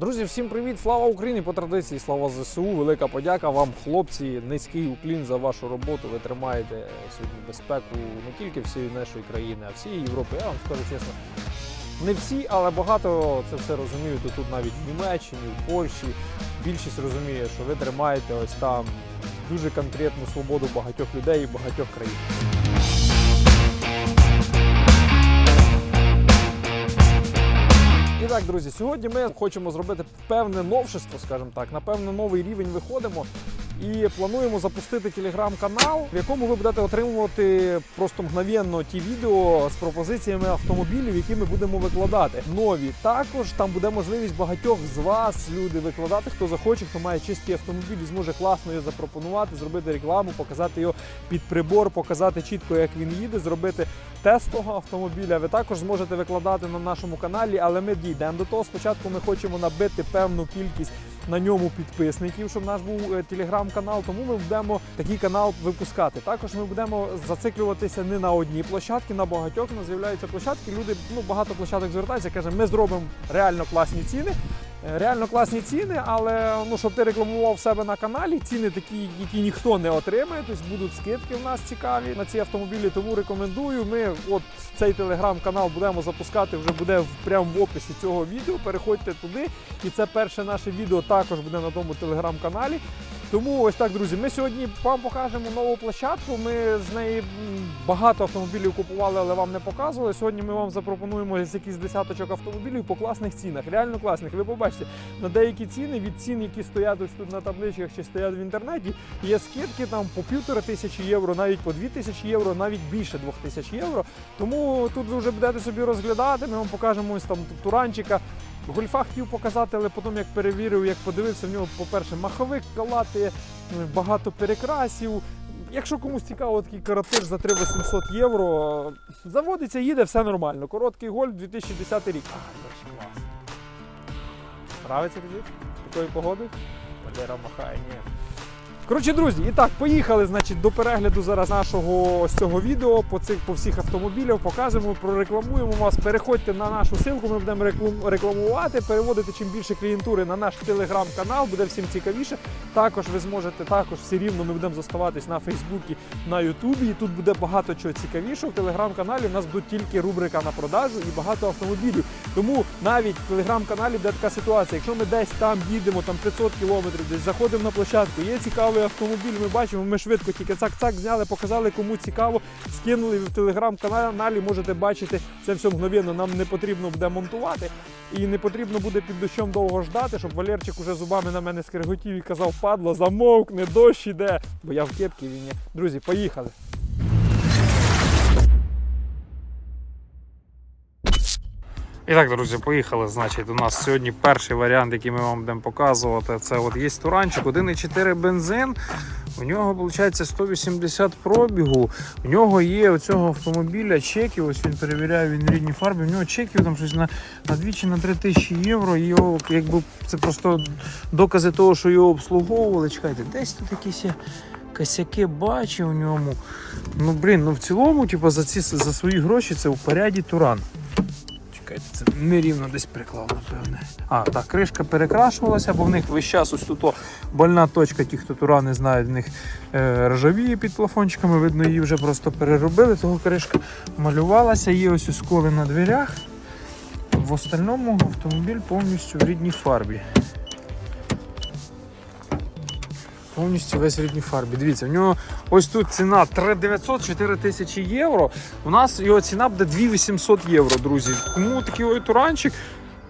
Друзі, всім привіт! Слава Україні! По традиції, слава ЗСУ. Велика подяка вам, хлопці. Низький уклін за вашу роботу. Ви тримаєте сьогодні безпеку не тільки всієї нашої країни, а всієї Європи. Я вам скажу чесно. Не всі, але багато це все розуміють. Тут навіть в Німеччині, в Польщі. Більшість розуміє, що ви тримаєте ось там дуже конкретну свободу багатьох людей і багатьох країн. І так, друзі, сьогодні ми хочемо зробити певне новшество, скажімо так, на певний новий рівень виходимо. І плануємо запустити телеграм-канал, в якому ви будете отримувати просто мгновенно ті відео з пропозиціями автомобілів, які ми будемо викладати. Нові також там буде можливість багатьох з вас люди викладати, хто захоче, хто має чистий автомобіль і зможе класно його запропонувати, зробити рекламу, показати його під прибор, показати чітко, як він їде, зробити тест того автомобіля. Ви також зможете викладати на нашому каналі, але ми дійдемо до того. Спочатку ми хочемо набити певну кількість на ньому підписників, щоб наш був е, телеграм-канал. Тому ми будемо такий канал випускати. Також ми будемо зациклюватися не на одній площадці, на багатьох У нас з'являються площадки. Люди ну багато площадок звертаються, каже, ми зробимо реально класні ціни. Е, Реально класні ціни, але ну щоб ти рекламував себе на каналі, ціни такі, які ніхто не отримає. Тобто будуть скидки в нас цікаві на ці автомобілі. Тому рекомендую. Ми от цей телеграм-канал будемо запускати. Вже буде прямо в описі цього відео. Переходьте туди. І це перше наше відео також буде на тому телеграм-каналі. Тому ось так, друзі. Ми сьогодні вам покажемо нову площадку. Ми з неї багато автомобілів купували, але вам не показували. Сьогодні ми вам запропонуємо якийсь десяточок автомобілів по класних цінах. Реально класних. Ви побачите, на деякі ціни від цін, які стоять ось тут на табличках чи стоять в інтернеті, є скидки там по півтори тисячі євро, навіть по дві тисячі євро, навіть більше двох тисяч євро. Тому тут ви вже будете собі розглядати. Ми вам покажемо ось там туранчика. Гольфа хотів показати, але потім як перевірив, як подивився, в нього, по-перше, маховик калати, багато перекрасів. Якщо комусь цікаво, такий каратир за 3800 євро, заводиться, їде, все нормально. Короткий гольф 2010 рік. Нравиться тобі? Такої погоди? Валера махає, ні. Коротше, друзі, і так, поїхали значить, до перегляду зараз нашого ось цього відео по цих по всіх автомобілях. Покажемо, прорекламуємо вас. Переходьте на нашу ссылку, ми будемо реклам- рекламувати, переводити чим більше клієнтури на наш телеграм-канал, буде всім цікавіше. Також ви зможете також все рівно ми будемо зоставатись на Фейсбуці, на Ютубі. І тут буде багато чого цікавішого. В телеграм-каналі у нас буде тільки рубрика на продажу і багато автомобілів. Тому навіть в телеграм-каналі буде така ситуація. Якщо ми десь там їдемо, там 500 кілометрів, десь заходимо на площадку, є цікавий автомобіль, ми бачимо, ми швидко тільки цак-цак зняли, показали, кому цікаво, скинули в телеграм-каналі, можете бачити це все мгновенно. Нам не потрібно буде монтувати і не потрібно буде під дощом довго ждати, щоб Валерчик уже зубами на мене скриготів і казав, падло, замовкне, дощ іде. Бо я в кепці він є. Друзі, поїхали. І так, друзі, поїхали. Значить, у нас сьогодні перший варіант, який ми вам будемо показувати. Це от є туранчик, 1,4 бензин. У нього виходить 180 пробігу. У нього є у цього автомобіля чеків. Ось він перевіряє він в рідній фарбі. У нього чеків там щось на, на 2 чи на 3 тисячі євро. Його якби це просто докази того, що його обслуговували. Чекайте, десь тут якісь косяки бачу у ньому. Ну блін, ну в цілому, типу, за ці за свої гроші це в поряді туран. Чекайте, це нерівно десь приклав, напевне. А, так, кришка перекрашувалася, бо в них весь час ось тут больна точка, ті, хто тура не знають, в них е, ржавіє під плафончиками, видно, її вже просто переробили, того кришка малювалася, є ось сколи на дверях. В остальному автомобіль повністю в рідній фарбі. Повністю весь в рідній фарбі. Дивіться, в нього ось тут ціна 3900 4 тисячі євро. У нас його ціна буде 2800 євро, друзі. Кому такий ой туранчик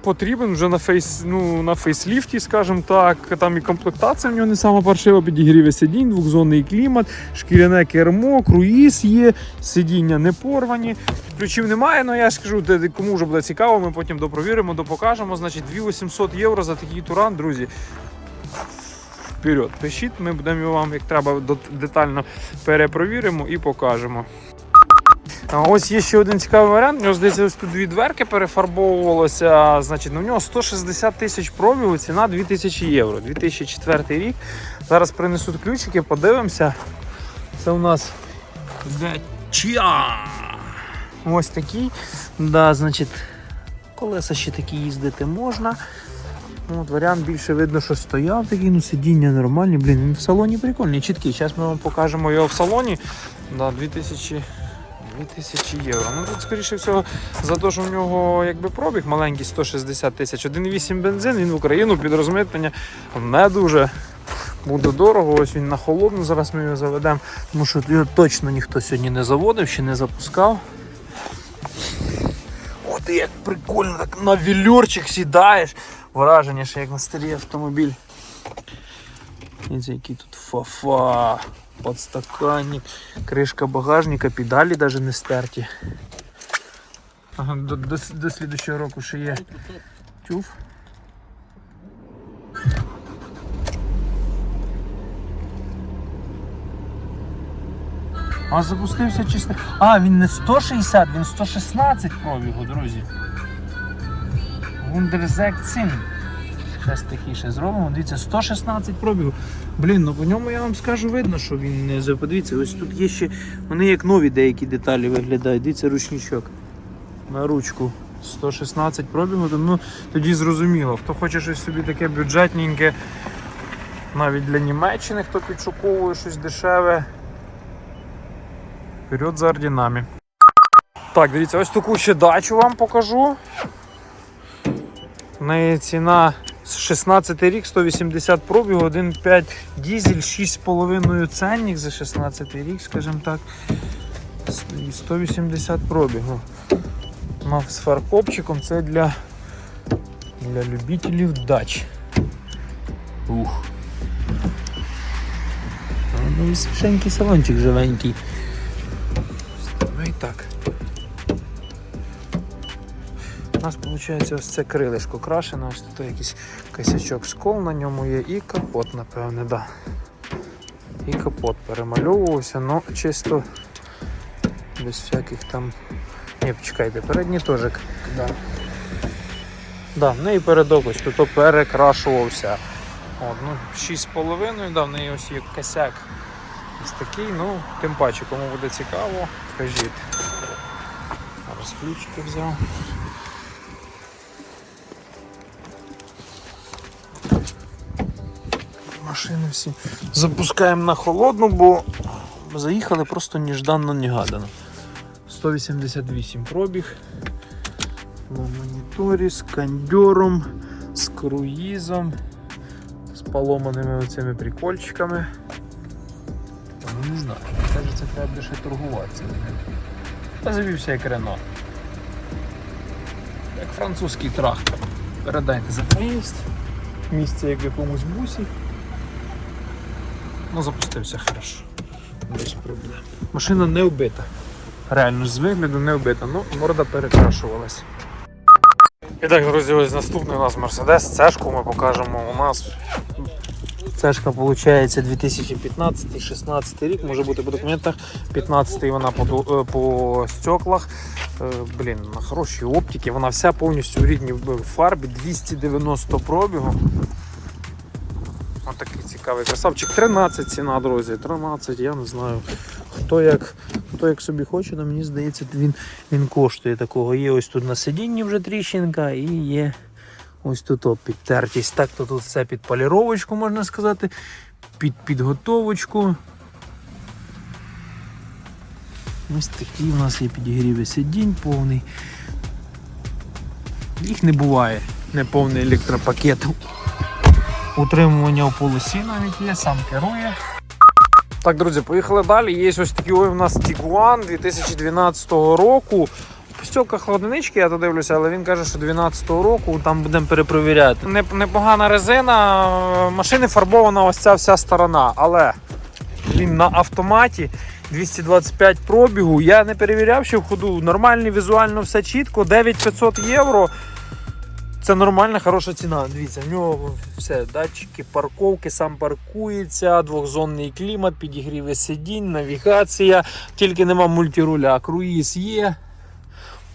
потрібен вже на фейс, ну, на фейсліфті, скажімо так. Там і комплектація в нього не сама паршива, підігріве сидінь, двохзонний клімат, шкіряне кермо, круїз є, сидіння не порвані. Ключів немає, але я ж кажу, кому вже буде цікаво, ми потім допровіримо, допокажемо. Значить, 2800 євро за такий туран, друзі вперед. Пишіть, ми будемо вам як треба детально перепровіримо і покажемо. Ось є ще один цікавий варіант. У нього здається, ось тут дві дверки перефарбовувалося. Значить, ну, у нього 160 тисяч пробігу, ціна 2000 євро. 2004 рік. Зараз принесуть ключики, подивимося. Це у нас Ча! Ось такий. Да, значить, колеса ще такі їздити можна. От варіант більше видно, що стояв такий, ну сидіння нормальні. Блін, він в салоні прикольний, чіткий. Зараз ми вам покажемо його в салоні. Да, 2000, 2000 євро. Ну тут, скоріше всього, за те, що в нього якби пробіг маленький 160 тисяч, 1,8 бензин, він в Україну під розмитнення не дуже буде дорого. Ось він на холодну. Зараз ми його заведемо. Тому що його точно ніхто сьогодні не заводив, ще не запускав. Ух ти, як прикольно, так на вілюрчик сідаєш. Враження, ще як на старий автомобіль. Дивіться, який тут фафа, подстаканник, кришка багажника, педалі навіть не стерті. До, до, до слідущого року ще є. Тюф. А запустився чисто. А, він не 160, він 116 пробігу, друзі. Wunderzeck Щось тихіше зробимо. Дивіться, 116 пробігу. Блін, ну по ньому я вам скажу, видно, що він не Подивіться, ось тут є ще. Вони як нові деякі деталі виглядають. Дивіться, ручничок. На ручку. 116 пробігу, ну тоді зрозуміло. Хто хоче щось собі таке бюджетненьке, навіть для Німеччини, хто підшуковує щось дешеве. Вперед за орденами. Так, дивіться, ось таку ще дачу вам покажу. В неї ціна 16 рік, 180 пробігу, 1,5 дізель, 6,5 ценник за 16 рік, скажімо так. 180 пробігу. Мав з фаркопчиком, це для, для любителів дач. Ух. Ну і свіженький салончик живенький. Ну і так. У нас виходить ось це крилишко крашене, ось тут якийсь косячок скол на ньому є і капот, напевне, да. І капот перемальовувався, ну чисто без всяких там. Ні, почекайте, передній теж. Да. Да, в неї передок ось тут перекрашувався. От, ну, 6,5, да, в неї ось є косяк. Ось такий, ну, тим паче, кому буде цікаво, кажіть. Зараз ключики взяв. Машини всі запускаємо на холодну, бо заїхали просто нежданно негадано. 188 пробіг. На моніторі з кондьором, з круїзом, з поломаними оцими прикольчиками. Ну, не знаю, кажеться, треба буде ще торгуватися. Та завівся як Рено. Як французький трактор. Передайте за проїзд. Місце як якомусь бусі. Ну, запустився хорошо. Без проблем. Машина не вбита. Реально з вигляду не вбита, ну морда перекрашувалась. І так, друзі, ось наступний у нас Mercedes. Цешку ми покажемо у нас. Цешка виходить 2015-16 рік, може бути по документах. 15-й вона по, е, по стеклах. Е, Блін, на хорошій оптиці. Вона вся повністю у рідній фарбі, 290 пробігу. Такий цікавий красавчик. 13 ціна, друзі. 13, я не знаю. Хто як, хто як собі хоче, але мені здається, він, він коштує такого. Є ось тут на сидінні вже тріщинка і є ось тут о, підтертість. Так, то тут все під поліровочку, можна сказати, під підготовочку. Ось такі у нас є підігріви сидінь повний. Їх не буває, не повний електропакет. Утримування в полосі навіть є, сам керує. Так, друзі, поїхали далі. Є ось такий у нас Tiguan 2012 року. По стілках я то дивлюся, але він каже, що 12-го року там будемо перепровіряти. Непогана резина, машини фарбована ось ця вся сторона, але він на автоматі. 225 пробігу. Я не перевіряв, що в ходу. Нормальний, візуально все чітко. 9500 євро. Це нормальна, хороша ціна. Дивіться, в нього все, датчики, парковки, сам паркується, двохзонний клімат, підігріви сидінь, навігація, тільки нема мультируля, круїз є.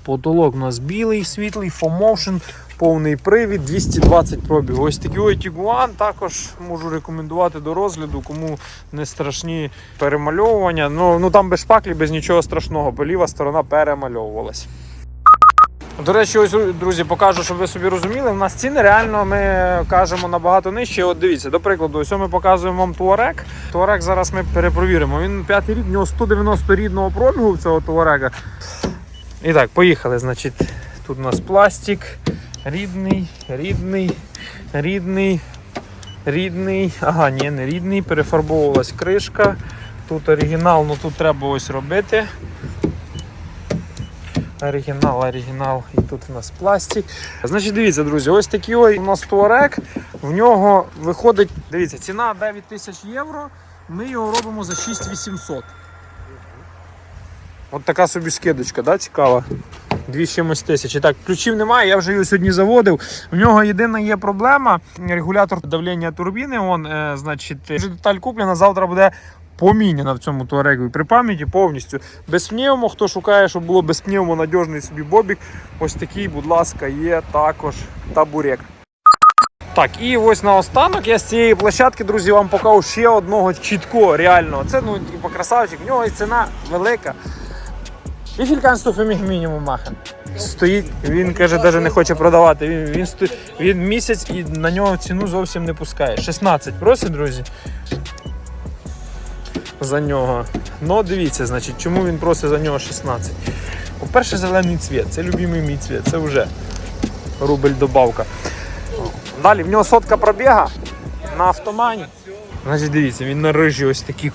Потолок у нас білий, світлий, FOMotion, повний привід, 220 пробіг. Ось такий ой Tiguan також можу рекомендувати до розгляду, кому не страшні перемальовування. Ну, ну там без шпаклі, без нічого страшного, бо ліва сторона перемальовувалась. До речі, ось друзі, покажу, щоб ви собі розуміли. У нас ціни реально ми кажемо набагато нижче. От дивіться, до прикладу, ось ми показуємо вам Туарек. Туарек зараз ми перепровіримо. Він п'ятий рік, в нього 190 рідного пробігу цього Туарега. І так, поїхали. Значить, тут у нас пластик, рідний, рідний, рідний, рідний. Ага, ні, не рідний. Перефарбовувалась кришка. Тут оригінал, ну тут треба ось робити. Оригінал, оригінал, і тут у нас пластик. Значить, дивіться, друзі, ось такий ой у нас туарек. В нього виходить, дивіться, ціна 9 тисяч євро. Ми його робимо за 6800. От така собі скидочка, да, цікава. Дві чимось тисячі. Так, ключів немає, я вже його сьогодні заводив. В нього єдина є проблема. Регулятор давлення турбіни. Он, е, значить, вже деталь куплена, завтра буде поміняна в цьому туарегові при пам'яті повністю. Без пневмо, хто шукає, щоб було без пневмо надіжний собі бобік. Ось такий, будь ласка, є також табурек. Так, і ось наостанок я з цієї площадки, друзі, вам покажу ще одного чіткого, реального. Це ну, типу, красавчик, в нього і ціна велика. Für mich Minimum machen? Стоїть, він каже, навіть не хоче продавати. Він, він, сто... він місяць і на нього ціну зовсім не пускає. 16 просить, друзі. За нього. Ну, дивіться, значить, чому він просить за нього 16. По-перше, зелений цвіт. Це любимий мій цвіт, це вже рубль добавка. Далі в нього сотка пробіга на автомані. Значить, дивіться, він на рижі ось такі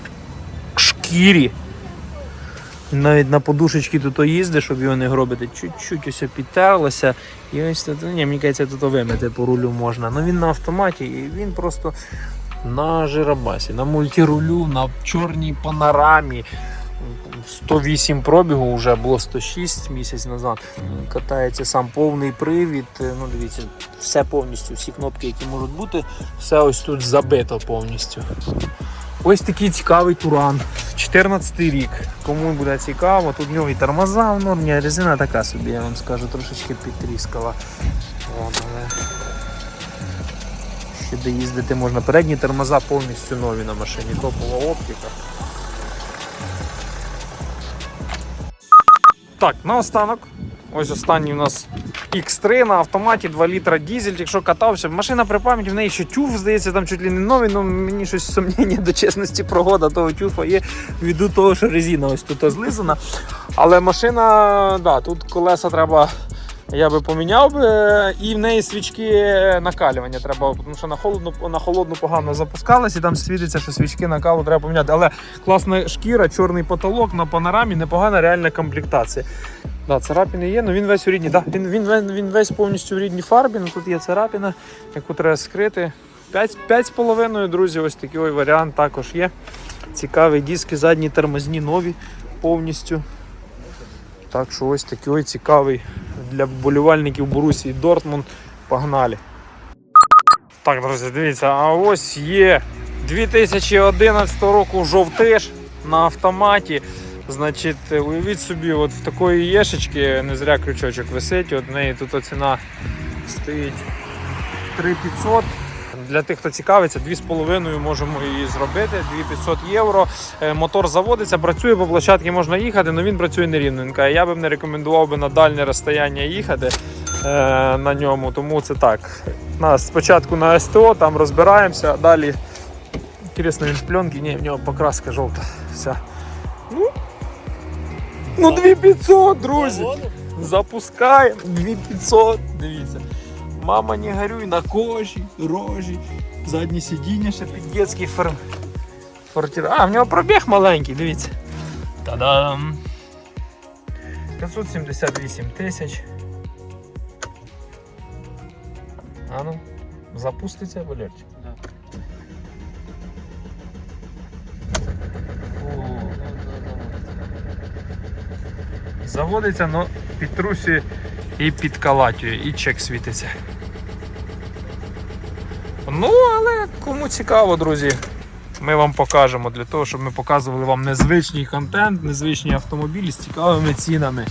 шкірі. Навіть на подушечки тут їздить, щоб його не гробити, чуть-чуть ось підтерлося. І ось тут, ні, мені кажеться, тут вимити по рулю можна. Ну він на автоматі і він просто на жиробасі, на мультирулю, на чорній панорамі. 108 пробігу вже було 106 місяць назад. Катається сам повний привід. Ну дивіться, все повністю, всі кнопки, які можуть бути, все ось тут забито повністю. Ось такий цікавий туран. 14 рік. Кому буде цікаво, тут в нього і тормоза в нормі, резина така собі, я вам скажу, трошечки підтріскала. От, але де їздити можна. Передні тормоза повністю нові на машині, топова оптика. Так, наостанок. Ось останній у нас X3 на автоматі 2 літра дізель. Якщо катався, машина при пам'яті, в неї ще тюф, здається, там чуть ли не новий, але мені щось сумніння до чесності прогода того тюфа є ввиду того, що резина ось тут злизана. Але машина, да, тут колеса треба. Я би поміняв би, і в неї свічки накалювання треба, тому що на холодну, на холодну погано запускалась, і там світиться, що свічки накалу треба поміняти. Але класна шкіра, чорний потолок на панорамі, непогана реальна комплектація. Да, царапини є, але він весь у рідній. Да, він, він, він, весь повністю в рідній фарбі. Ну, тут є царапина, яку треба скрити. 5,5, друзі, ось такий ой варіант також є. Цікавий диски, задні тормозні нові повністю. Так що ось такий ой цікавий для вболівальників Борусії Дортмунд. Погнали. Так, друзі, дивіться, а ось є 2011 року жовтиш на автоматі. Значить, уявіть собі, от в такої єшечки не зря крючочок висить, от в неї тут ціна стоїть 3500. Для тих, хто цікавиться, 2,5 можемо її зробити, 2500 євро. Е, Мотор заводиться, працює по площадці, можна їхати, але він працює нерівненько. Я би не рекомендував би на дальнє розстояння їхати е, на ньому, тому це так. Нас спочатку на СТО, там розбираємося, а далі інтересно, він в пленки, ні, в нього покраска жовта. Вся. Ну, ну 2500, друзі. Запускаємо 2500, дивіться. Мама не горюй на кожі, рожі, заднє сидіння ще під дитячий фер... фортір. А, в нього пробіг маленький, дивіться. Та-дам! 578 тисяч. А ну, запуститься Валерчик? О. Заводиться, але підтрусює і підкалатює, і чек світиться. Ну, але кому цікаво, друзі, ми вам покажемо для того, щоб ми показували вам незвичний контент, незвичні автомобілі з цікавими цінами.